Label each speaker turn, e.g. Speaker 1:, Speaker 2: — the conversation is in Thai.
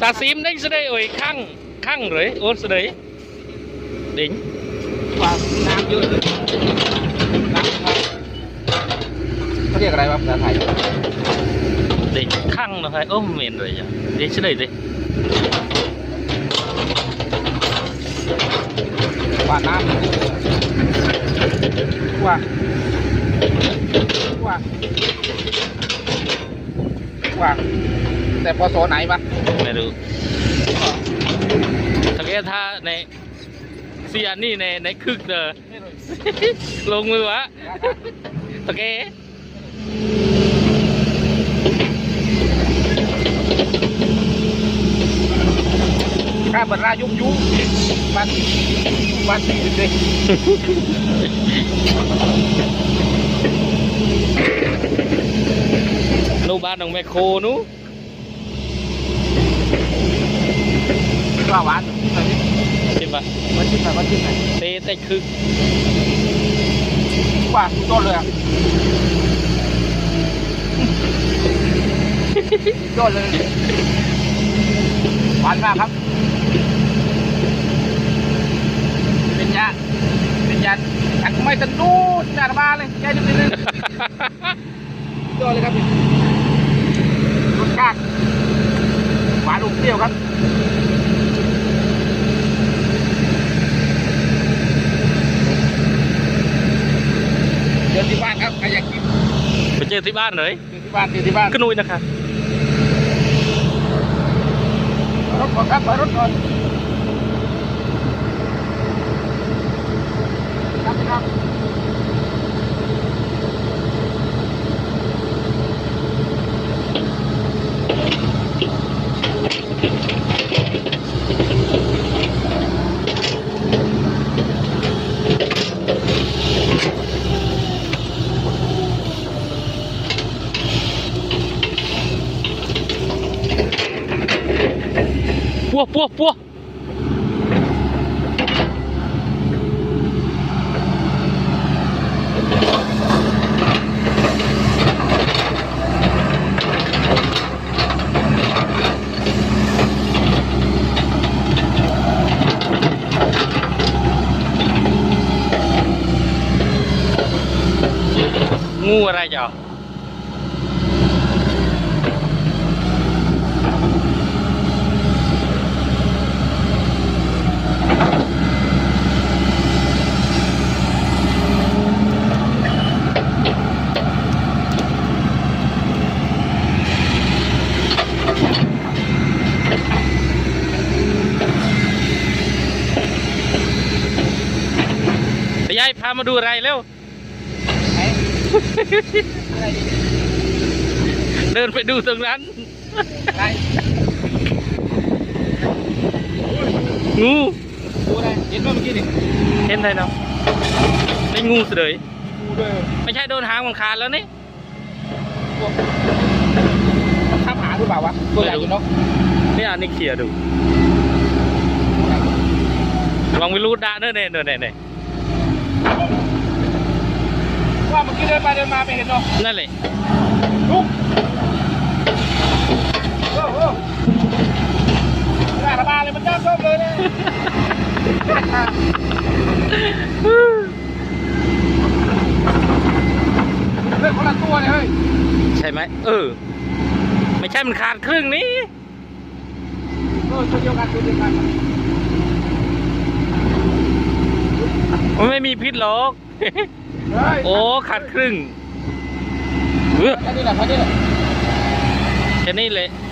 Speaker 1: ตาซิม đánh đây ôi khăng khăng rồi ôn sẽ đấy đỉnh
Speaker 2: ว่าน้ำเยอะเลยน้ำครับเขาเรียกอะไรวะภาษาไทย
Speaker 1: đỉnh khăng nó hay ôm miền rồi nhỉ đi sẽ đây đi
Speaker 2: ว่าน้ำว่าว่าว่า แต่พอโซไหนวะ
Speaker 1: ไม่รู้ถ้าแกท่าในเสียนี่ในในคึกเด้อลงมือวะตะเก
Speaker 2: ข้าบรรดายุบยุบวันวันสี่สิบเลย
Speaker 1: นูบ้านของแมคโครนู้
Speaker 2: ว่าหวานหน่อยดิ
Speaker 1: ใช่ปะ
Speaker 2: มาชิมหน่อยมาชิมหน่อย
Speaker 1: เตะแต่คึก
Speaker 2: ว่าสุดยอดเลยอะสุดยอดเลยหวานมากครับ เป็นยาเป็นยาอันไม่สนุกจากบ้านเลยแค่นิดนึงสุดยอดเลยครับรสชาติหวานอมเปรี้ยวครับเดินที่บ้านครับใครอยากกิน
Speaker 1: ไปเจอที่บ้านเลย
Speaker 2: เดินที่บ้านเดินที่บ้าน
Speaker 1: ก็นุยนะคะ
Speaker 2: รถก่อนครับถอยรถก่อนครับครับ
Speaker 1: ปัวปัวปัวงูอะไรจ้ะายพามาดูอะไรเร็ว
Speaker 2: ไหนอะไร
Speaker 1: เดินไปดูตรงนั้น
Speaker 2: ไหน
Speaker 1: งู
Speaker 2: ดูอะไรเห็นว่าเมื่อกี้นี่
Speaker 1: เห็นไหมเนาะในงูเสย
Speaker 2: ดูด้วย
Speaker 1: ไม่ใช่โดนหางมันขาดแล้วนี่
Speaker 2: พวกข้ามหาหรือเปล่าวะตัวใหญ่อยู่เนาะ
Speaker 1: นี่อันนี้เขี่ยดูลองไปรูดดาเนอะเนี่ยเนี่ยเนี่ย
Speaker 2: ว่าเมื่อกี้เดินไปเดินมาไม่เห็นเนาะ
Speaker 1: นั่นเลย
Speaker 2: ลุกโอ้โหหน้าระบาเลยมันจ้าส้มเลยเนี่ยเฮ้ยคนละตัวเลยเฮ้ย
Speaker 1: ใช่ไหมเออ ไม่ใช่มันขาดครึ่งนี้
Speaker 2: เออตัวเดียวกันตัวเดียวกัน
Speaker 1: มันไม่มีพิษหรอก
Speaker 2: เฮ้ย
Speaker 1: โอ้ขาดครึ่งเออ
Speaker 2: แค่นี้แหละแค่นี้แหละ
Speaker 1: แค่นี้เลย
Speaker 2: แ